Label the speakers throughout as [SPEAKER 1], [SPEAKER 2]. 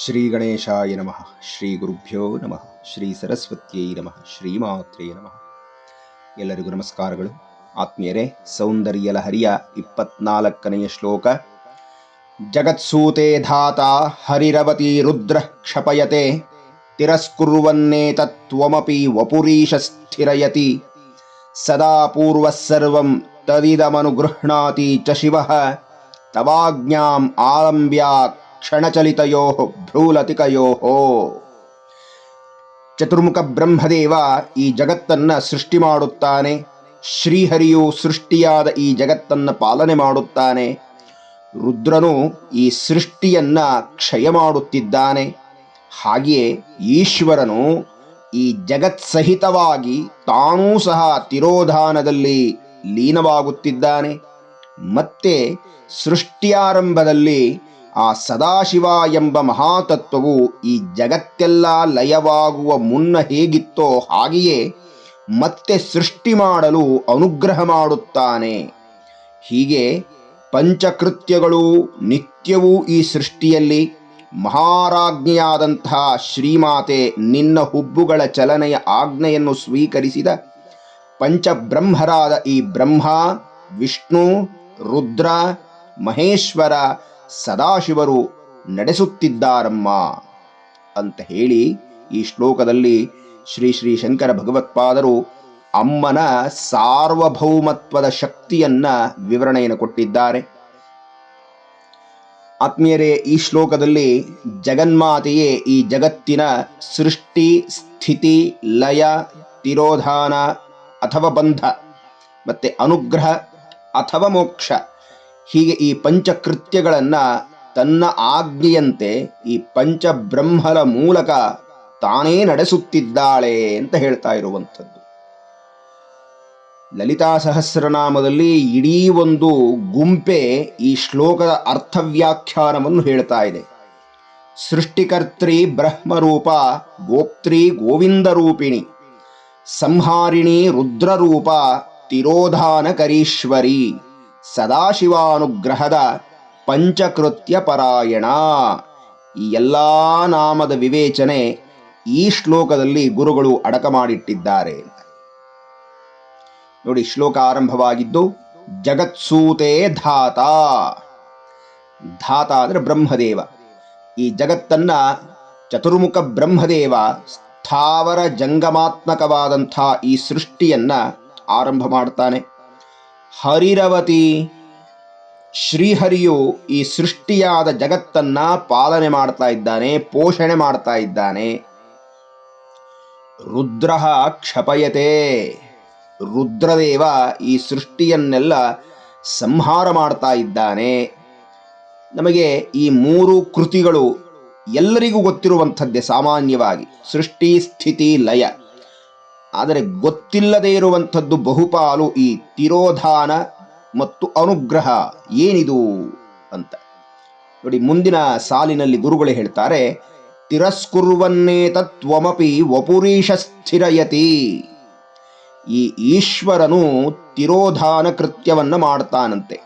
[SPEAKER 1] ಶ್ರೀ ಗಣೇಶಾಯ ನಮಃ ಶ್ರೀ ಗುರುಭ್ಯೋ ನಮಃ ಶ್ರೀ ಸರಸ್ವತಿಯೈ ನಮಃ ಶ್ರೀಮಾತ್ರೇ ನಮಃ ಎಲ್ಲರಿಗೂ ನಮಸ್ಕಾರಗಳು. ಆತ್ಮೀಯರೇ, ಸೌಂದರ್ಯ ಲಹರಿಯ ಇಪ್ಪತ್ನಾಲ್ಕನೆಯ ಶ್ಲೋಕ. ಜಗತ್ಸೂತೆ ಧಾತ ಹರಿರವತಿ ರುದ್ರ ಕ್ಷಪಯತೆ ತಿರಸ್ಕುರ್ವನ್ನೇತತ್ವಮಪಿ ವಪುರೀಶ ಸ್ಥಿರಯತಿ, ಸದಾ ಪೂರ್ವಸರ್ವಂ ತದಿದಮನುಗೃಹ್ಣಾತಿ ಚ ಶಿವಃ, ತವಾಜ್ಞಾಂ ಆಲಂಬ್ಯ ಕ್ಷಣಚಲಿತಯೋ ಭ್ರೂಲತಿಕಯೋ. ಚತುರ್ಮುಖ ಬ್ರಹ್ಮದೇವ ಈ ಜಗತ್ತನ್ನ ಸೃಷ್ಟಿ ಮಾಡುತ್ತಾನೆ. ಶ್ರೀಹರಿಯು ಸೃಷ್ಟಿಯಾದ ಈ ಜಗತ್ತನ್ನ ಪಾಲನೆ ಮಾಡುತ್ತಾನೆ. ರುದ್ರನು ಈ ಸೃಷ್ಟಿಯನ್ನ ಕ್ಷಯ ಮಾಡುತ್ತಿದ್ದಾನೆ. ಹಾಗೆಯೇ ಈಶ್ವರನು ಈ ಜಗತ್ಸಹಿತವಾಗಿ ತಾನೂ ಸಹ ತಿರೋಧಾನದಲ್ಲಿ ಲೀನವಾಗುತ್ತಿದ್ದಾನೆ. ಮತ್ತೆ ಸೃಷ್ಟಿಯಾರಂಭದಲ್ಲಿ ಆ ಸದಾಶಿವ ಎಂಬ ಮಹಾತತ್ವವು ಈ ಜಗತ್ತೆಲ್ಲ ಲಯವಾಗುವ ಮುನ್ನ ಹೇಗಿತ್ತೋ ಹಾಗೆಯೇ ಮತ್ತೆ ಸೃಷ್ಟಿ ಮಾಡಲು ಅನುಗ್ರಹ ಮಾಡುತ್ತಾನೆ. ಹೀಗೆ ಪಂಚಕೃತ್ಯಗಳು ನಿತ್ಯವೂ ಈ ಸೃಷ್ಟಿಯಲ್ಲಿ ಮಹಾರಾಜ್ಞಿಯಾದಂತಹ ಶ್ರೀಮಾತೆ ನಿನ್ನ ಹುಬ್ಬುಗಳ ಚಲನೆಯ ಆಜ್ಞೆಯನ್ನು ಸ್ವೀಕರಿಸಿದ ಪಂಚಬ್ರಹ್ಮರಾದ ಈ ಬ್ರಹ್ಮ, ವಿಷ್ಣು, ರುದ್ರ, ಮಹೇಶ್ವರ ಸದಾಶಿವರು ನಡೆಸುತ್ತಿದ್ದಾರಮ್ಮ ಅಂತ ಹೇಳಿ ಈ ಶ್ಲೋಕದಲ್ಲಿ ಶ್ರೀ ಶ್ರೀ ಶಂಕರ ಭಗವತ್ಪಾದರು ಅಮ್ಮನ ಸಾರ್ವಭೌಮತ್ವದ ಶಕ್ತಿಯನ್ನ ವಿವರಣೆಯನ್ನು ಕೊಟ್ಟಿದ್ದಾರೆ. ಆತ್ಮೀಯರೇ, ಈ ಶ್ಲೋಕದಲ್ಲಿ ಜಗನ್ಮಾತೆಯೇ ಈ ಜಗತ್ತಿನ ಸೃಷ್ಟಿ, ಸ್ಥಿತಿ, ಲಯ, ತಿರೋಧಾನ ಅಥವಾ ಬಂಧ ಮತ್ತೆ ಅನುಗ್ರಹ ಅಥವಾ ಮೋಕ್ಷ ಹೀಗೆ ಈ ಪಂಚಕೃತ್ಯಗಳನ್ನು ತನ್ನ ಆಜ್ಞೆಯಂತೆ ಈ ಪಂಚಬ್ರಹ್ಮರ ಮೂಲಕ ತಾನೇ ನಡೆಸುತ್ತಿದ್ದಾಳೆ ಅಂತ ಹೇಳ್ತಾ ಇರುವಂಥದ್ದು. ಲಲಿತಾ ಸಹಸ್ರನಾಮದಲ್ಲಿ ಇಡೀ ಒಂದು ಗುಂಪೆ ಈ ಶ್ಲೋಕದ ಅರ್ಥವ್ಯಾಖ್ಯಾನವನ್ನು ಹೇಳ್ತಾ ಇದೆ. ಸೃಷ್ಟಿಕರ್ತ್ರಿ ಬ್ರಹ್ಮರೂಪ ಗೋಪ್ತ್ರಿ ಗೋವಿಂದ ರೂಪಿಣಿ ಸಂಹಾರಿಣಿ ರುದ್ರರೂಪ ತಿರೋಧಾನಕರೀಶ್ವರಿ ಸದಾಶಿವಾನುಗ್ರಹದ ಪಂಚಕೃತ್ಯ ಪರಾಯಣ. ಈ ಎಲ್ಲ ನಾಮದ ವಿವೇಚನೆ ಈ ಶ್ಲೋಕದಲ್ಲಿ ಗುರುಗಳು ಅಡಕ ಮಾಡಿಟ್ಟಿದ್ದಾರೆ ನೋಡಿ, ಶ್ಲೋಕ ಆರಂಭವಾಗಿದ್ದು, ಜಗತ್ಸೂತೆ ಧಾತ. ಧಾತ ಅಂದ್ರೆ ಬ್ರಹ್ಮದೇವ. ಈ ಜಗತ್ತನ್ನ ಚತುರ್ಮುಖ ಬ್ರಹ್ಮದೇವ ಸ್ಥಾವರ ಜಂಗಮಾತ್ಮಕವಾದಂಥ ಈ ಸೃಷ್ಟಿಯನ್ನ ಆರಂಭ ಮಾಡ್ತಾನೆ. ಹರಿರವತಿ. ಶ್ರೀಹರಿಯು ಈ ಸೃಷ್ಟಿಯಾದ ಜಗತ್ತನ್ನ ಪಾಲನೆ ಮಾಡ್ತಾ ಇದ್ದಾನೆ, ಪೋಷಣೆ ಮಾಡ್ತಾ ಇದ್ದಾನೆ. ರುದ್ರ ಕ್ಷಪಯತೆ. ರುದ್ರದೇವ ಈ ಸೃಷ್ಟಿಯನ್ನೆಲ್ಲ ಸಂಹಾರ ಮಾಡ್ತಾ ಇದ್ದಾನೆ. ನಮಗೆ ಈ ಮೂರು ಕೃತಿಗಳು ಎಲ್ಲರಿಗೂ ಗೊತ್ತಿರುವಂಥದ್ದೇ ಸಾಮಾನ್ಯವಾಗಿ. ಸೃಷ್ಟಿ, ಸ್ಥಿತಿ, ಲಯ. ಆದರೆ ಗೊತ್ತಿಲ್ಲದೆ ಇರುವಂಥದ್ದು ಬಹುಪಾಲು ಈ ತಿರೋಧಾನ ಮತ್ತು ಅನುಗ್ರಹ ಏನಿದು ಅಂತ. ನೋಡಿ, ಮುಂದಿನ ಸಾಲಿನಲ್ಲಿ ಗುರುಗಳು ಹೇಳ್ತಾರೆ, ತಿರಸ್ಕುರ್ವನ್ನೇ ತತ್ವಮಪಿ ವಪುರೀಷ ಸ್ಥಿರಯತಿ ಈ ಈಶ್ವರನು ತಿರೋಧಾನ ಕೃತ್ಯವನ್ನು ಮಾಡ್ತಾನಂತೆ.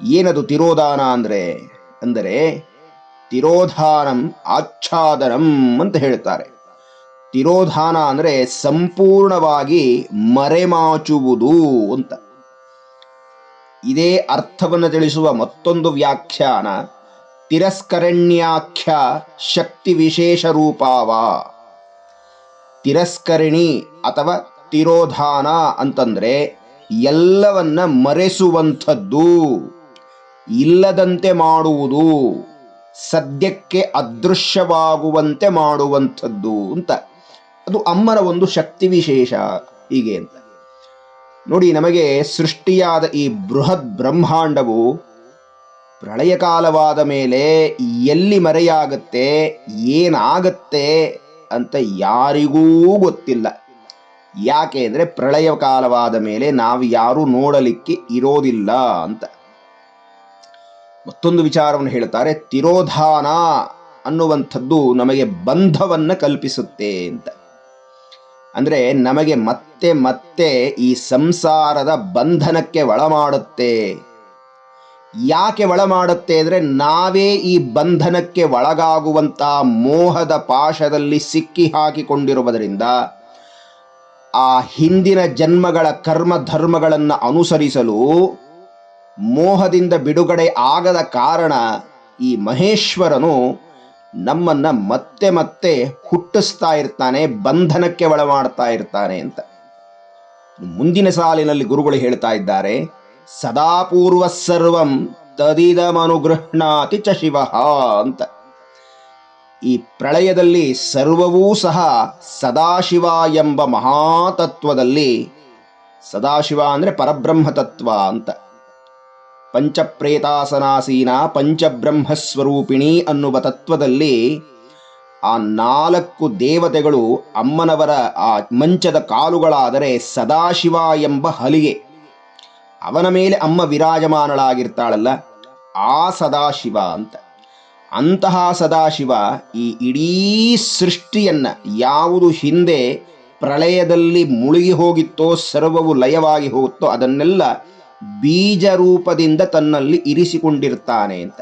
[SPEAKER 1] ಏನದು ತಿರೋಧಾನ ಅಂದರೆ? ಅಂದರೆ ತಿರೋಧಾನಂ ಆಚ್ಛಾದನಂ ಅಂತ ಹೇಳ್ತಾರೆ. ತಿರೋಧಾನ ಅಂದರೆ ಸಂಪೂರ್ಣವಾಗಿ ಮರೆಮಾಚುವುದು ಅಂತ. ಇದೇ ಅರ್ಥವನ್ನು ತಿಳಿಸುವ ಮತ್ತೊಂದು ವ್ಯಾಖ್ಯಾನ, ತಿರಸ್ಕರಣ್ಯಾಖ್ಯ ಶಕ್ತಿ ವಿಶೇಷ ರೂಪಾವ. ತಿರಸ್ಕರಣಿ ಅಥವಾ ತಿರೋಧಾನ ಅಂತಂದ್ರೆ ಎಲ್ಲವನ್ನ ಮರೆಸುವಂಥದ್ದು, ಇಲ್ಲದಂತೆ ಮಾಡುವುದು, ಸದ್ಯಕ್ಕೆ ಅದೃಶ್ಯವಾಗುವಂತೆ ಮಾಡುವಂಥದ್ದು ಅಂತ. ಅದು ಅಮ್ಮನ ಒಂದು ಶಕ್ತಿ ವಿಶೇಷ ಹೀಗೆ ಅಂತ. ನೋಡಿ, ನಮಗೆ ಸೃಷ್ಟಿಯಾದ ಈ ಬೃಹತ್ ಬ್ರಹ್ಮಾಂಡವು ಪ್ರಳಯ ಕಾಲವಾದ ಮೇಲೆ ಎಲ್ಲಿ ಮರೆಯಾಗತ್ತೆ, ಏನಾಗತ್ತೆ ಅಂತ ಯಾರಿಗೂ ಗೊತ್ತಿಲ್ಲ. ಯಾಕೆ ಅಂದರೆ ಪ್ರಳಯ ಕಾಲವಾದ ಮೇಲೆ ನಾವು ಯಾರೂ ನೋಡಲಿಕ್ಕೆ ಇರೋದಿಲ್ಲ ಅಂತ. ಮತ್ತೊಂದು ವಿಚಾರವನ್ನು ಹೇಳ್ತಾರೆ, ತಿರೋಧಾನ ಅನ್ನುವಂಥದ್ದು ನಮಗೆ ಬಂಧವನ್ನು ಕಲ್ಪಿಸುತ್ತೆ ಅಂತ. ಅಂದರೆ ನಮಗೆ ಮತ್ತೆ ಮತ್ತೆ ಈ ಸಂಸಾರದ ಬಂಧನಕ್ಕೆ ಒಳಮಾಡುತ್ತೆ. ಯಾಕೆ ಒಳಮಾಡುತ್ತೆ ಅಂದರೆ ನಾವೇ ಈ ಬಂಧನಕ್ಕೆ ಒಳಗಾಗುವಂಥ ಮೋಹದ ಪಾಶದಲ್ಲಿ ಸಿಕ್ಕಿ ಹಾಕಿಕೊಂಡಿರುವುದರಿಂದ ಆ ಹಿಂದಿನ ಜನ್ಮಗಳ ಕರ್ಮ ಧರ್ಮಗಳನ್ನು ಅನುಸರಿಸಲು ಮೋಹದಿಂದ ಬಿಡುಗಡೆ ಆಗದ ಕಾರಣ ಈ ಮಹೇಶ್ವರನು ನಮ್ಮನ್ನ ಮತ್ತೆ ಮತ್ತೆ ಹುಟ್ಟಿಸ್ತಾ ಇರ್ತಾನೆ, ಬಂಧನಕ್ಕೆ ಒಳಮಾಡ್ತಾ ಇರ್ತಾನೆ ಅಂತ. ಮುಂದಿನ ಸಾಲಿನಲ್ಲಿ ಗುರುಗಳು ಹೇಳ್ತಾ ಇದ್ದಾರೆ ಸದಾಪೂರ್ವ ಸರ್ವಂ ತದಿದಮನುಗೃಹ್ಣಾತಿ ಚ ಶಿವ ಅಂತ. ಈ ಪ್ರಳಯದಲ್ಲಿ ಸರ್ವವೂ ಸಹ ಸದಾಶಿವ ಎಂಬ ಮಹಾತತ್ವದಲ್ಲಿ ಸದಾಶಿವ ಅಂದರೆ ಪರಬ್ರಹ್ಮ ತತ್ವ ಅಂತ. ಪಂಚಪ್ರೇತಾಸನಾಸೀನ ಪಂಚಬ್ರಹ್ಮಸ್ವರೂಪಿಣಿ ಅನ್ನುವ ತತ್ವದಲ್ಲಿ ಆ ನಾಲ್ಕು ದೇವತೆಗಳು ಅಮ್ಮನವರ ಆ ಮಂಚದ ಕಾಲುಗಳಾದರೆ ಸದಾಶಿವ ಎಂಬ ಹಲಿಗೆ. ಅವನ ಮೇಲೆ ಅಮ್ಮ ವಿರಾಜಮಾನಳಾಗಿರ್ತಾಳಲ್ಲ, ಆ ಸದಾಶಿವ ಅಂತ. ಅಂತಹ ಸದಾಶಿವ ಈ ಇಡೀ ಸೃಷ್ಟಿಯನ್ನ ಯಾವುದು ಹಿಂದೆ ಪ್ರಳಯದಲ್ಲಿ ಮುಳುಗಿ ಹೋಗಿತ್ತೋ, ಸರ್ವವು ಲಯವಾಗಿ ಹೋಗುತ್ತೋ, ಅದನ್ನೆಲ್ಲ ಬೀಜ ರೂಪದಿಂದ ತನ್ನಲ್ಲಿ ಇರಿಸಿಕೊಂಡಿರ್ತಾನೆ ಅಂತ.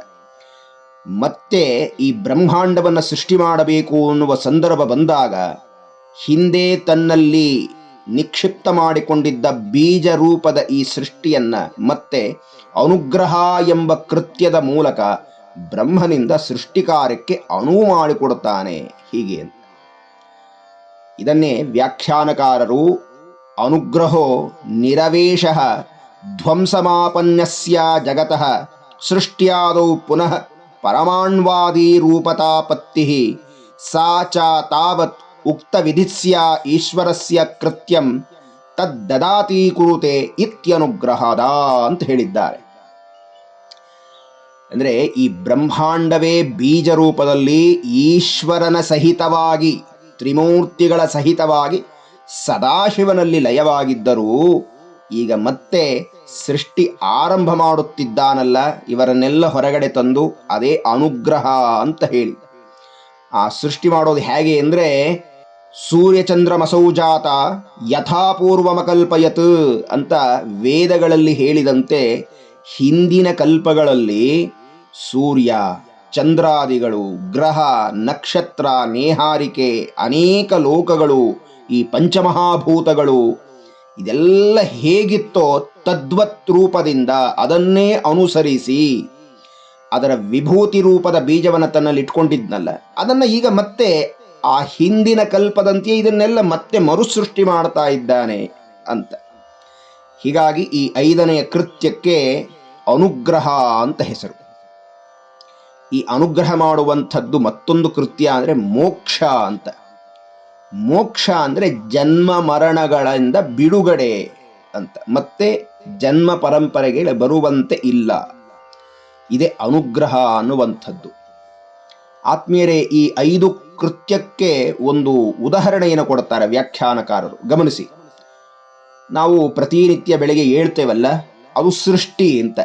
[SPEAKER 1] ಮತ್ತೆ ಈ ಬ್ರಹ್ಮಾಂಡವನ್ನು ಸೃಷ್ಟಿ ಮಾಡಬೇಕು ಅನ್ನುವ ಸಂದರ್ಭ ಬಂದಾಗ ಹಿಂದೆ ತನ್ನಲ್ಲಿ ನಿಕ್ಷಿಪ್ತ ಮಾಡಿಕೊಂಡಿದ್ದ ಬೀಜ ರೂಪದ ಈ ಸೃಷ್ಟಿಯನ್ನ ಮತ್ತೆ ಅನುಗ್ರಹ ಎಂಬ ಕೃತ್ಯದ ಮೂಲಕ ಬ್ರಹ್ಮನಿಂದ ಸೃಷ್ಟಿ ಕಾರ್ಯಕ್ಕೆ ಅನುವು ಮಾಡಿಕೊಡುತ್ತಾನೆ ಹೀಗೆ ಇದನ್ನೇ ವ್ಯಾಖ್ಯಾನಕಾರರು ಅನುಗ್ರಹೋ ನಿರವೇಶ ಧ್ವಂಸಮಾಪನ್ಯಸ್ಯ ಜಗತಃ ಸೃಷ್ಟ್ಯಾದೌ ಪುನಃ ಪರಮಾಣ್ವಾದಿ ರೂಪತಾಪತ್ತಿ ಸಾ ಚ ತಾವತ್ ಉಕ್ತ ವಿಧಿಸ್ಯ ಈಶ್ವರಸ್ಯ ಕೃತ್ಯಂ ತದ್ದದಾತಿ ಕುರುತೆ ಇತ್ಯನುಗ್ರಹದ ಅಂತ ಹೇಳಿದ್ದಾರೆ. ಅಂದರೆ ಈ ಬ್ರಹ್ಮಾಂಡವೇ ಬೀಜ ರೂಪದಲ್ಲಿ ಈಶ್ವರನ ಸಹಿತವಾಗಿ ತ್ರಿಮೂರ್ತಿಗಳ ಸಹಿತವಾಗಿ ಸದಾಶಿವನಲ್ಲಿ ಲಯವಾಗಿದ್ದರೂ ಈಗ ಮತ್ತೆ ಸೃಷ್ಟಿ ಆರಂಭ ಮಾಡುತ್ತಿದ್ದಾನಲ್ಲ, ಇವರನ್ನೆಲ್ಲ ಹೊರಗಡೆ ತಂದು ಅದೇ ಅನುಗ್ರಹ ಅಂತ ಹೇಳಿ. ಆ ಸೃಷ್ಟಿ ಮಾಡೋದು ಹೇಗೆ ಅಂದರೆ ಸೂರ್ಯಚಂದ್ರಮಸೌಜಾತ ಯಥಾಪೂರ್ವಮಕಲ್ಪಯತ್ ಅಂತ ವೇದಗಳಲ್ಲಿ ಹೇಳಿದಂತೆ ಹಿಂದಿನ ಕಲ್ಪಗಳಲ್ಲಿ ಸೂರ್ಯ, ಚಂದ್ರಾದಿಗಳು, ಗ್ರಹ, ನಕ್ಷತ್ರ ನೇಹಾರಿಕೆ ಅನೇಕ ಲೋಕಗಳು, ಈ ಪಂಚಮಹಾಭೂತಗಳು ಇದೆಲ್ಲ ಹೇಗಿತ್ತೋ ತದ್ವತ್ ರೂಪದಿಂದ ಅದನ್ನೇ ಅನುಸರಿಸಿ ಅದರ ವಿಭೂತಿ ರೂಪದ ಬೀಜವನ್ನು ತನ್ನಲ್ಲಿ ಇಟ್ಕೊಂಡಿದ್ನಲ್ಲ, ಅದನ್ನು ಈಗ ಮತ್ತೆ ಆ ಹಿಂದಿನ ಕಲ್ಪದಂತೆಯೇ ಇದನ್ನೆಲ್ಲ ಮತ್ತೆ ಮರುಸೃಷ್ಟಿ ಮಾಡ್ತಾ ಇದ್ದಾನೆ ಅಂತ. ಹೀಗಾಗಿ ಈ ಐದನೆಯ ಕೃತ್ಯಕ್ಕೆ ಅನುಗ್ರಹ ಅಂತ ಹೆಸರು. ಈ ಅನುಗ್ರಹ ಮಾಡುವಂಥದ್ದು ಮತ್ತೊಂದು ಕೃತ್ಯ ಅಂದರೆ ಮೋಕ್ಷ ಅಂತ. ಮೋಕ್ಷ ಅಂದರೆ ಜನ್ಮ ಮರಣಗಳಿಂದ ಬಿಡುಗಡೆ ಅಂತ. ಮತ್ತೆ ಜನ್ಮ ಪರಂಪರೆಗೆ ಬರುವಂತೆ ಇಲ್ಲ. ಇದೇ ಅನುಗ್ರಹ ಅನ್ನುವಂಥದ್ದು. ಆತ್ಮೀಯರೇ, ಈ ಐದು ಕೃತ್ಯಕ್ಕೆ ಒಂದು ಉದಾಹರಣೆಯನ್ನು ಕೊಡ್ತಾರೆ ವ್ಯಾಖ್ಯಾನಕಾರರು. ಗಮನಿಸಿ. ನಾವು ಪ್ರತಿನಿತ್ಯ ಬೆಳಿಗ್ಗೆ ಏಳ್ತೇವಲ್ಲ, ಅದು ಸೃಷ್ಟಿ ಅಂತ.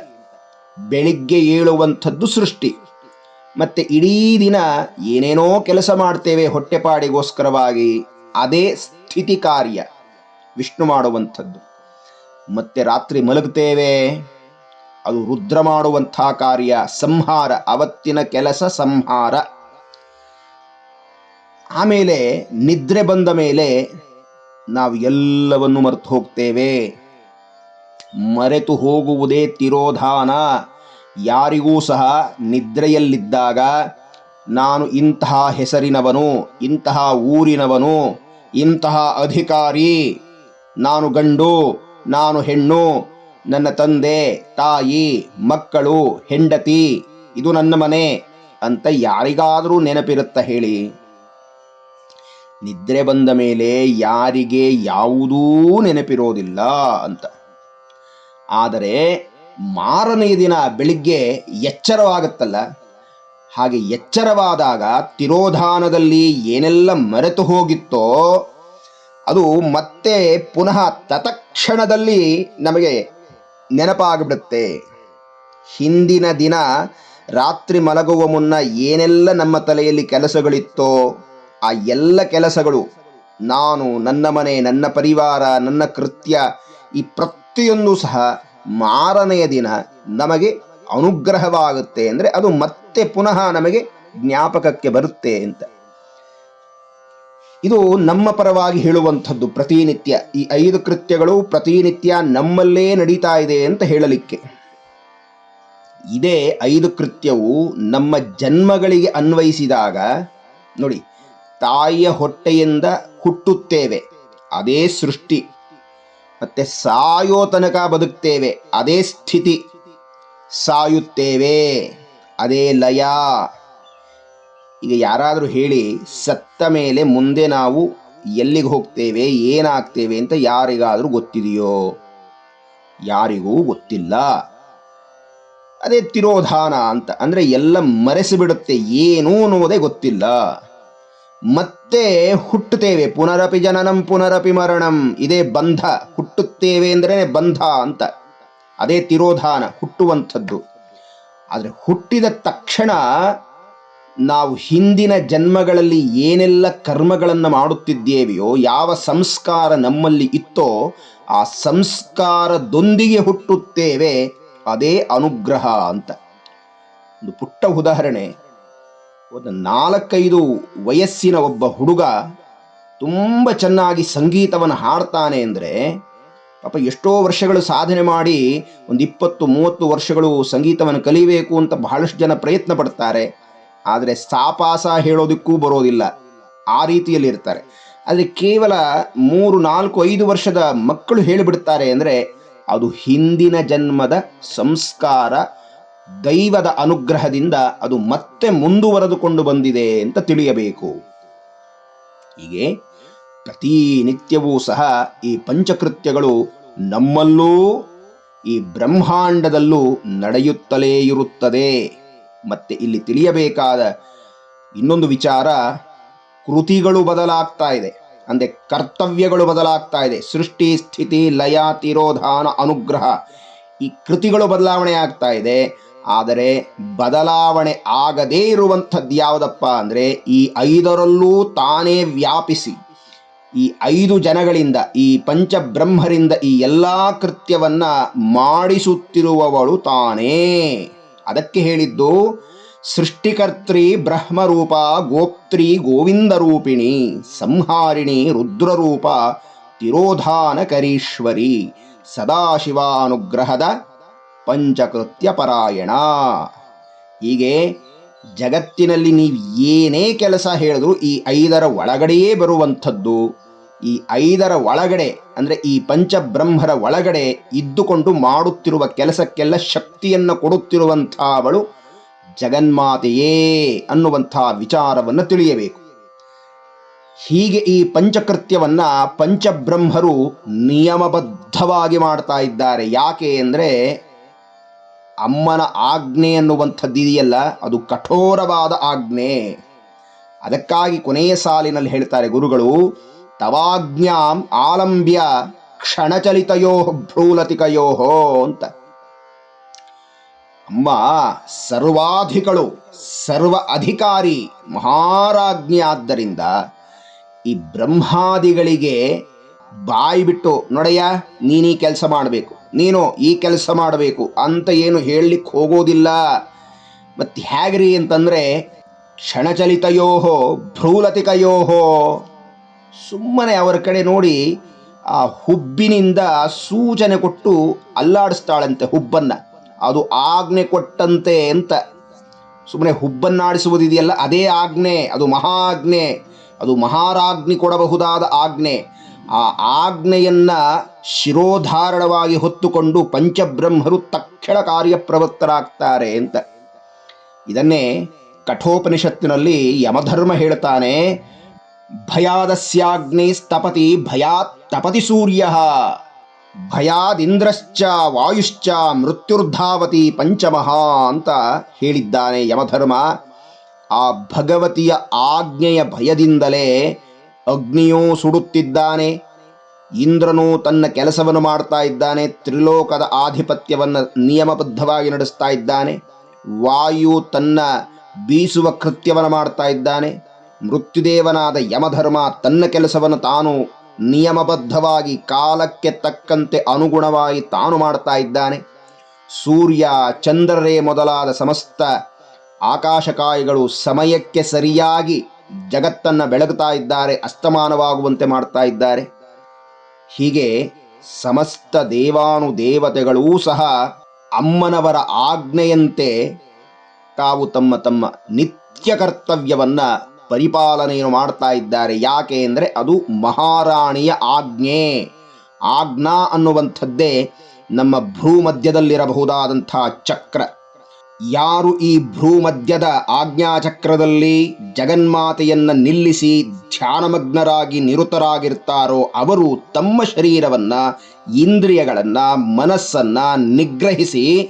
[SPEAKER 1] ಬೆಳಿಗ್ಗೆ ಏಳುವಂಥದ್ದು ಸೃಷ್ಟಿ. ಮತ್ತೆ ಇಡೀ ದಿನ ಏನೇನೋ ಕೆಲಸ ಮಾಡ್ತೇವೆ ಹೊಟ್ಟೆಪಾಡಿಗೋಸ್ಕರವಾಗಿ ಅದೇ ಸ್ಥಿತಿ ಕಾರ್ಯ ವಿಷ್ಣು ಮಾಡುವಂಥದ್ದು. ಮತ್ತೆ ರಾತ್ರಿ ಮಲಗುತ್ತೇವೆ ಅದು ರುದ್ರ ಮಾಡುವಂಥ ಕಾರ್ಯ, ಸಂಹಾರ, ಅವತ್ತಿನ ಕೆಲಸ ಸಂಹಾರ. ಆಮೇಲೆ ನಿದ್ರೆ ಬಂದ ಮೇಲೆ ನಾವು ಎಲ್ಲವನ್ನು ಮರೆತು ಹೋಗ್ತೇವೆ. ಮರೆತು ಹೋಗುವುದೇ ತಿರೋಧಾನ. ಯಾರಿಗೂ ಸಹ ನಿದ್ರೆಯಲ್ಲಿದ್ದಾಗ ನಾನು ಇಂತಹ ಹೆಸರಿನವನು, ಇಂತಹ ಊರಿನವನು, ಇಂತಹ ಅಧಿಕಾರಿ, ನಾನು ಗಂಡು, ನಾನು ಹೆಣ್ಣು, ನನ್ನ ತಂದೆ, ತಾಯಿ, ಮಕ್ಕಳು, ಹೆಂಡತಿ, ಇದು ನನ್ನ ಮನೆ ಅಂತ ಯಾರಿಗಾದರೂ ನೆನಪಿರುತ್ತ ಹೇಳಿ. ನಿದ್ರೆ ಬಂದ ಮೇಲೆ ಯಾರಿಗೆ ಯಾವುದೂ ನೆನಪಿರೋದಿಲ್ಲ ಅಂತ. ಆದರೆ ಮಾರನೆಯ ದಿನ ಬೆಳಿಗ್ಗೆ ಎಚ್ಚರವಾಗುತ್ತಲ್ಲ? ಹಾಗೆ ಎಚ್ಚರವಾದಾಗ ತಿರೋಧಾನದಲ್ಲಿ ಏನೆಲ್ಲ ಮರೆತು ಹೋಗಿತ್ತೋ, ಅದು ಮತ್ತೆ ಪುನಃ ತತಕ್ಷಣದಲ್ಲಿ ನಮಗೆ ನೆನಪಾಗಿಬಿಡುತ್ತೆ. ಹಿಂದಿನ ದಿನ ರಾತ್ರಿ ಮಲಗುವ ಮುನ್ನ ಏನೆಲ್ಲ ನಮ್ಮ ತಲೆಯಲ್ಲಿ ಕೆಲಸಗಳಿತ್ತೋ, ಆ ಎಲ್ಲ ಕೆಲಸಗಳು, ನಾನು, ನನ್ನ ಮನೆ, ನನ್ನ ಪರಿವಾರ, ನನ್ನ ಕೃತ್ಯ, ಈ ಪ್ರತಿಯೊಂದು ಸಹ ಮಾರನೆಯ ದಿನ ನಮಗೆ ಅನುಗ್ರಹವಾಗುತ್ತೆ ಅಂದರೆ ಅದು ಮತ್ತೆ ಪುನಃ ನಮಗೆ ಜ್ಞಾಪಕಕ್ಕೆ ಬರುತ್ತೆ ಅಂತ. ಇದು ನಮ್ಮ ಪರವಾಗಿ ಹೇಳುವಂಥದ್ದು ಪ್ರತಿನಿತ್ಯ. ಈ ಐದು ಕೃತ್ಯಗಳು ಪ್ರತಿನಿತ್ಯ ನಮ್ಮಲ್ಲೇ ನಡೀತಾ ಇದೆ ಅಂತ ಹೇಳಲಿಕ್ಕೆ. ಇದೇ ಐದು ಕೃತ್ಯವು ನಮ್ಮ ಜನ್ಮಗಳಿಗೆ ಅನ್ವಯಿಸಿದಾಗ, ನೋಡಿ, ತಾಯಿಯ ಹೊಟ್ಟೆಯಿಂದ ಹುಟ್ಟುತ್ತೇವೆ. ಅದೇ ಸೃಷ್ಟಿ. ಮತ್ತೆ ಸಾಯೋ ತನಕ ಬದುಕ್ತೇವೆ. ಅದೇ ಸ್ಥಿತಿ. ಸಾಯುತ್ತೇವೆ. ಅದೇ ಲಯ. ಈಗ ಯಾರಾದರೂ ಹೇಳಿ, ಸತ್ತ ಮೇಲೆ ಮುಂದೆ ನಾವು ಎಲ್ಲಿಗೆ ಹೋಗ್ತೇವೆ, ಏನಾಗ್ತೇವೆ ಅಂತ ಯಾರಿಗಾದರೂ ಗೊತ್ತಿದೆಯೋ? ಯಾರಿಗೂ ಗೊತ್ತಿಲ್ಲ. ಅದೇ ತಿರೋಧಾನ ಅಂತ. ಅಂದರೆ ಎಲ್ಲ ಮರೆಸಿಬಿಡುತ್ತೆ. ಏನು ಅನ್ನೋದೇ ಗೊತ್ತಿಲ್ಲ. ಮತ್ತೆ ಹುಟ್ಟುತ್ತೇವೆ. ಪುನರಪಿ ಜನನಂ, ಪುನರಪಿ ಮರಣಂ. ಇದೇ ಬಂಧ. ಹುಟ್ಟುತ್ತೇವೆ ಅಂದ್ರೆ ಬಂಧ ಅಂತ. ಅದೇ ತಿರೋಧಾನ, ಹುಟ್ಟುವಂಥದ್ದು. ಆದರೆ ಹುಟ್ಟಿದ ತಕ್ಷಣ ನಾವು ಹಿಂದಿನ ಜನ್ಮಗಳಲ್ಲಿ ಏನೆಲ್ಲ ಕರ್ಮಗಳನ್ನು ಮಾಡುತ್ತಿದ್ದೇವೆಯೋ, ಯಾವ ಸಂಸ್ಕಾರ ನಮ್ಮಲ್ಲಿ ಇತ್ತೋ, ಆ ಸಂಸ್ಕಾರದೊಂದಿಗೆ ಹುಟ್ಟುತ್ತೇವೆ. ಅದೇ ಅನುಗ್ರಹ ಅಂತ. ಒಂದು ಪುಟ್ಟ ಉದಾಹರಣೆ. ಒಂದು ನಾಲ್ಕೈದು ವಯಸ್ಸಿನ ಒಬ್ಬ ಹುಡುಗ ತುಂಬ ಚೆನ್ನಾಗಿ ಸಂಗೀತವನ್ನು ಹಾಡ್ತಾನೆ ಅಂದರೆ ಪಾಪ ಎಷ್ಟೋ ವರ್ಷಗಳು ಸಾಧನೆ ಮಾಡಿ ಒಂದು ಇಪ್ಪತ್ತು, ಮೂವತ್ತು ವರ್ಷಗಳು ಸಂಗೀತವನ್ನು ಕಲಿಬೇಕು ಅಂತ ಬಹಳಷ್ಟು ಜನ ಪ್ರಯತ್ನ ಪಡ್ತಾರೆ. ಆದರೆ ಸಾಪಾಸ ಹೇಳೋದಕ್ಕೂ ಬರೋದಿಲ್ಲ. ಆ ರೀತಿಯಲ್ಲಿ ಇರ್ತಾರೆ. ಆದರೆ ಕೇವಲ ಮೂರು, ನಾಲ್ಕು, ಐದು ವರ್ಷದ ಮಕ್ಕಳು ಹೇಳಿಬಿಡ್ತಾರೆ ಅಂದರೆ ಅದು ಹಿಂದಿನ ಜನ್ಮದ ಸಂಸ್ಕಾರ ದೈವದ ಅನುಗ್ರಹದಿಂದ ಅದು ಮತ್ತೆ ಮುಂದುವರೆದುಕೊಂಡು ಬಂದಿದೆ ಅಂತ ತಿಳಿಯಬೇಕು. ಹೀಗೆ ಪ್ರತಿನಿತ್ಯವೂ ಸಹ ಈ ಪಂಚಕೃತ್ಯಗಳು ನಮ್ಮಲ್ಲೂ ಈ ಬ್ರಹ್ಮಾಂಡದಲ್ಲೂ ನಡೆಯುತ್ತಲೇ ಇರುತ್ತದೆ. ಮತ್ತೆ ಇಲ್ಲಿ ತಿಳಿಯಬೇಕಾದ ಇನ್ನೊಂದು ವಿಚಾರ ಕೃತಿಗಳು ಬದಲಾಗ್ತಾ ಇದೆ. ಅಂದರೆ ಕರ್ತವ್ಯಗಳು ಬದಲಾಗ್ತಾ ಇದೆ. ಸೃಷ್ಟಿ, ಸ್ಥಿತಿ, ಲಯ, ತಿರೋಧಾನ, ಅನುಗ್ರಹ ಈ ಕೃತಿಗಳು ಬದಲಾವಣೆ ಆಗ್ತಾ ಇದೆ. ಆದರೆ ಬದಲಾವಣೆ ಆಗದೇ ಇರುವಂಥದ್ದು ಯಾವುದಪ್ಪ ಅಂದರೆ ಈ ಐದರಲ್ಲೂ ತಾನೇ ವ್ಯಾಪಿಸಿ ಈ ಐದು ಜನಗಳಿಂದ, ಈ ಪಂಚಬ್ರಹ್ಮರಿಂದ ಈ ಎಲ್ಲ ಕೃತ್ಯವನ್ನ ಮಾಡಿಸುತ್ತಿರುವವಳು ತಾನೇ. ಅದಕ್ಕೆ ಹೇಳಿದ್ದು, ಸೃಷ್ಟಿಕರ್ತ್ರಿ ಬ್ರಹ್ಮರೂಪ, ಗೋಪ್ತ್ರಿ ಗೋವಿಂದ ರೂಪಿಣಿ ಸಂಹಾರಿಣಿ ರುದ್ರರೂಪ, ತಿರೋಧಾನಕರೀಶ್ವರಿ, ಸದಾಶಿವಾನುಗ್ರಹದ ಪಂಚಕೃತ್ಯ ಪರಾಯಣ ಹೀಗೆ ಜಗತ್ತಿನಲ್ಲಿ ನೀವು ಏನೇ ಕೆಲಸ ಹೇಳಿದ್ರು ಈ ಐದರ ಒಳಗಡೆಯೇ ಬರುವಂಥದ್ದು. ಈ ಐದರ ಒಳಗಡೆ, ಅಂದರೆ ಈ ಪಂಚಬ್ರಹ್ಮರ ಒಳಗಡೆ ಇದ್ದುಕೊಂಡು ಮಾಡುತ್ತಿರುವ ಕೆಲಸಕ್ಕೆಲ್ಲ ಶಕ್ತಿಯನ್ನು ಕೊಡುತ್ತಿರುವಂಥ ಅವಳು ಜಗನ್ಮಾತೆಯೇ ಅನ್ನುವಂಥ ವಿಚಾರವನ್ನು ತಿಳಿಯಬೇಕು. ಹೀಗೆ ಈ ಪಂಚಕೃತ್ಯವನ್ನ ಪಂಚಬ್ರಹ್ಮರು ನಿಯಮಬದ್ಧವಾಗಿ ಮಾಡ್ತಾ ಇದ್ದಾರೆ. ಯಾಕೆ ಅಂದರೆ ಅಮ್ಮನ ಆಜ್ಞೆ ಅನ್ನುವಂಥದ್ದು ಇದೆಯಲ್ಲ ಅದು ಕಠೋರವಾದ ಆಜ್ಞೆ. ಅದಕ್ಕಾಗಿ ಕೊನೆಯ ಸಾಲಿನಲ್ಲಿ ಹೇಳ್ತಾರೆ ಗುರುಗಳು, ತವಾಜ್ಞಾಂ ಆಲಂಬ್ಯ ಕ್ಷಣಚಲಿತಯೋ ಭ್ರೂಲತಿಕಯೋ ಅಂತ. ಅಮ್ಮ, ಸರ್ವಾಧಿಕಳು, ಸರ್ವ ಅಧಿಕಾರಿ, ಮಹಾರಾಜ್ಞೆ ಆದ್ದರಿಂದ ಈ ಬ್ರಹ್ಮಾದಿಗಳಿಗೆ ಬಾಯಿ ಬಿಟ್ಟು, ನೋಡಯ್ಯ, ನೀನೀ ಕೆಲಸ ಮಾಡಬೇಕು. ನೀನು ಈ ಕೆಲಸ ಮಾಡಬೇಕು ಅಂತ ಏನು ಹೇಳಲಿಕ್ಕೆ ಹೋಗೋದಿಲ್ಲ. ಮತ್ತು ಹೇಗ್ರಿ ಅಂತಂದರೆ ಕ್ಷಣಚಲಿತಯೋಹೋ, ಭ್ರೂಲತಿಕಯೋಹೋ, ಸುಮ್ಮನೆ ಅವರ ಕಡೆ ನೋಡಿ ಆ ಹುಬ್ಬಿನಿಂದ ಸೂಚನೆ ಕೊಟ್ಟು ಅಲ್ಲಾಡಿಸ್ತಾಳಂತೆ ಹುಬ್ಬನ್ನು. ಅದು ಆಜ್ಞೆ ಕೊಟ್ಟಂತೆ ಅಂತ. ಸುಮ್ಮನೆ ಹುಬ್ಬನ್ನಾಡಿಸುವುದಿದೆಯಲ್ಲ, ಅದೇ ಆಜ್ಞೆ, ಅದು ಮಹಾಜ್ಞೆ, ಅದು ಮಹಾರಾಜ್ಞಿ ಕೊಡಬಹುದಾದ ಆಜ್ಞೆ. ಆ ಆಜ್ಞೆಯನ್ನ ಶಿರೋಧಾರಣವಾಗಿ ಹೊತ್ತುಕೊಂಡು ಪಂಚಬ್ರಹ್ಮರು ತಕ್ಷಣ ಕಾರ್ಯಪ್ರವೃತ್ತರಾಗ್ತಾರೆ ಅಂತ. ಇದನ್ನೇ ಕಠೋಪನಿಷತ್ತಿನಲ್ಲಿ ಯಮಧರ್ಮ ಹೇಳ್ತಾನೆ, ಭಯಾದಸ್ಯಾಗ್ನಿ ಸ್ತಪತಿ ಭಯಾತ್ ತಪತಿ ಸೂರ್ಯ, ಭಯಾದಿಂದ್ರಶ್ಚ ವಾಯುಶ್ಚ ಮೃತ್ಯುರ್ಧಾವತಿ ಪಂಚಮಃ ಅಂತ ಹೇಳಿದ್ದಾನೆ ಯಮಧರ್ಮ. ಆ ಭಗವತಿಯ ಆಜ್ಞೆಯ ಭಯದಿಂದಲೇ ಅಗ್ನಿಯೂ ಸುಡುತ್ತಿದ್ದಾನೆ. ಇಂದ್ರನು ತನ್ನ ಕೆಲಸವನ್ನು ಮಾಡ್ತಾ ಇದ್ದಾನೆ. ತ್ರಿಲೋಕದ ಆಧಿಪತ್ಯವನ್ನು ನಿಯಮಬದ್ಧವಾಗಿ ನಡೆಸ್ತಾ ಇದ್ದಾನೆ. ವಾಯು ತನ್ನ ಬೀಸುವ ಕೃತ್ಯವನ್ನು ಮಾಡ್ತಾ ಇದ್ದಾನೆ. ಮೃತ್ಯುದೇವನಾದ ಯಮಧರ್ಮ ತನ್ನ ಕೆಲಸವನ್ನು ತಾನು ನಿಯಮಬದ್ಧವಾಗಿ ಕಾಲಕ್ಕೆ ತಕ್ಕಂತೆ ಅನುಗುಣವಾಗಿ ತಾನು ಮಾಡ್ತಾ ಇದ್ದಾನೆ. ಸೂರ್ಯ ಚಂದ್ರರೇ ಮೊದಲಾದ ಸಮಸ್ತ ಆಕಾಶಕಾಯಿಗಳು ಸಮಯಕ್ಕೆ ಸರಿಯಾಗಿ ಜಗತ್ತನ್ನು ಬೆಳಗುತ್ತಾ ಇದ್ದಾರೆ, ಅಸ್ತಮಾನವಾಗುವಂತೆ ಮಾಡ್ತಾ ಇದ್ದಾರೆ. ಹೀಗೆ ಸಮಸ್ತ ದೇವಾನು ದೇವತೆಗಳೂ ಸಹ ಅಮ್ಮನವರ ಆಜ್ಞೆಯಂತೆ ತಾವು ತಮ್ಮ ತಮ್ಮ ನಿತ್ಯ ಕರ್ತವ್ಯವನ್ನ ಪರಿಪಾಲನೆಯನ್ನು ಮಾಡ್ತಾ ಇದ್ದಾರೆ. ಯಾಕೆ ಅಂದರೆ ಅದು ಮಹಾರಾಣಿಯ ಆಜ್ಞೆ. ಆಜ್ಞಾ ಅನ್ನುವಂಥದ್ದೇ ನಮ್ಮ ಭ್ರೂ ಮಧ್ಯದಲ್ಲಿರಬಹುದಾದಂಥ ಚಕ್ರ. ಯಾರು ಈ ಭ್ರೂಮಧ್ಯದ ಆಜ್ಞಾಚಕ್ರದಲ್ಲಿ ಜಗನ್ಮಾತೆಯನ್ನ ನಿಲ್ಲಿಸಿ ಧ್ಯಾನಮಗ್ನರಾಗಿ ನಿರುತರಾಗಿರ್ತಾರೋ ಅವರು ತಮ್ಮ ಶರೀರವನ್ನ, ಇಂದ್ರಿಯಗಳನ್ನ, ಮನಸ್ಸನ್ನ ನಿಗ್ರಹಿಸಿ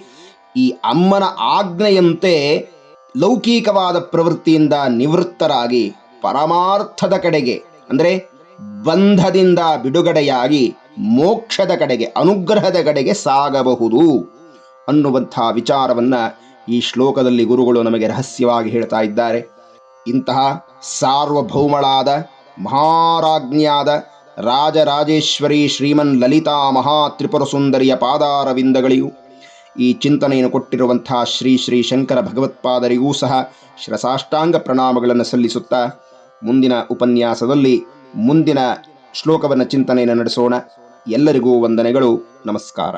[SPEAKER 1] ಈ ಅಮ್ಮನ ಆಜ್ಞೆಯಂತೆ ಲೌಕಿಕವಾದ ಪ್ರವೃತ್ತಿಯಿಂದ ನಿವೃತ್ತರಾಗಿ ಪರಮಾರ್ಥದ ಕಡೆಗೆ, ಅಂದರೆ ಬಂಧದಿಂದ ಬಿಡುಗಡೆಯಾಗಿ ಮೋಕ್ಷದ ಕಡೆಗೆ, ಅನುಗ್ರಹದ ಕಡೆಗೆ ಸಾಗಬಹುದು ಅನ್ನುವಂಥ ವಿಚಾರವನ್ನ ಈ ಶ್ಲೋಕದಲ್ಲಿ ಗುರುಗಳು ನಮಗೆ ರಹಸ್ಯವಾಗಿ ಹೇಳ್ತಾ ಇದ್ದಾರೆ. ಇಂತಹ ಸಾರ್ವಭೌಮಳಾದ, ಮಹಾರಾಜ್ಞಿಯಾದ ರಾಜರಾಜೇಶ್ವರಿ ಶ್ರೀಮನ್ ಲಲಿತಾ ಮಹಾ ತ್ರಿಪುರ ಸುಂದರಿಯ ಪಾದಾರವಿಂದಗಳಿಗೂ, ಈ ಚಿಂತನೆಯನ್ನು ಕೊಟ್ಟಿರುವಂತಹ ಶ್ರೀ ಶ್ರೀ ಶಂಕರ ಭಗವತ್ಪಾದರಿಗೂ ಸಹ ಶ್ರಸಾಷ್ಟಾಂಗ ಪ್ರಣಾಮಗಳನ್ನು ಸಲ್ಲಿಸುತ್ತಾ ಮುಂದಿನ ಉಪನ್ಯಾಸದಲ್ಲಿ ಮುಂದಿನ ಶ್ಲೋಕವನ್ನು ಚಿಂತನೆಯನ್ನು ನಡೆಸೋಣ. ಎಲ್ಲರಿಗೂ ವಂದನೆಗಳು. ನಮಸ್ಕಾರ.